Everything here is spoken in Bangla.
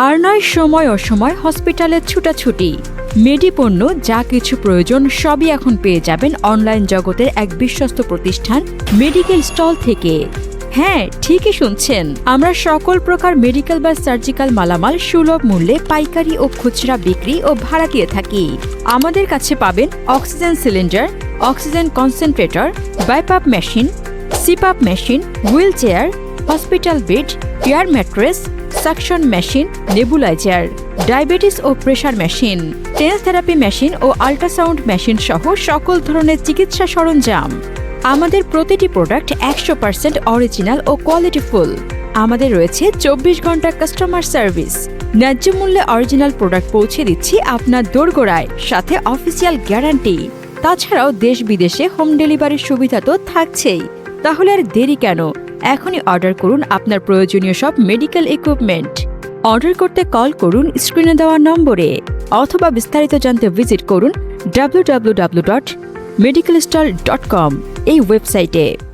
আর নয় সময় অসময় হসপিটালে ছুটাছুটি। মেডি পণ্য যা কিছু প্রয়োজন, সবই এখন পেয়ে যাবেন অনলাইন জগতের এক বিশ্বস্ত প্রতিষ্ঠান মেডিকেল স্টল থেকে। হ্যাঁ ঠিকই শুনছেন। আমরা সকল প্রকার মেডিকেল বা সার্জিক্যাল মালামাল সুলভ মূল্যে পাইকারি ও খুচরা বিক্রি ও ভাড়া দিয়ে থাকি। আমাদের কাছে পাবেন oxygen cylinder, oxygen concentrator, BiPAP machine, CPAP machine, wheelchair, hospital bed air mattress suction machine nebuliser diabetes ও pressure machine TENS therapy machine ও আল্ট্রাসাউন্ড মেশিন সহ সকল ধরনের চিকিৎসা সরঞ্জাম। আমাদের প্রতিটি প্রোডাক্ট একশো পার্সেন্ট অরিজিনাল ও কোয়ালিটিফুল আমাদের রয়েছে চব্বিশ ঘণ্টা কাস্টমার সার্ভিস ন্যায্য মূল্যে অরিজিনাল প্রোডাক্ট পৌঁছে দিচ্ছি আপনার দোরগোড়ায়, সাথে অফিসিয়াল গ্যারান্টি তাছাড়াও দেশ বিদেশে হোম ডেলিভারির সুবিধা তো থাকছেই। তাহলে আর দেরি কেন? এখনই অর্ডার করুন আপনার প্রয়োজনীয় সব মেডিকেল ইকুইপমেন্ট অর্ডার করতে কল করুন স্ক্রিনে দেওয়া নম্বরে, অথবা বিস্তারিত জানতে ভিজিট করুন W W W dot medical stall dot com এই ওয়েবসাইটে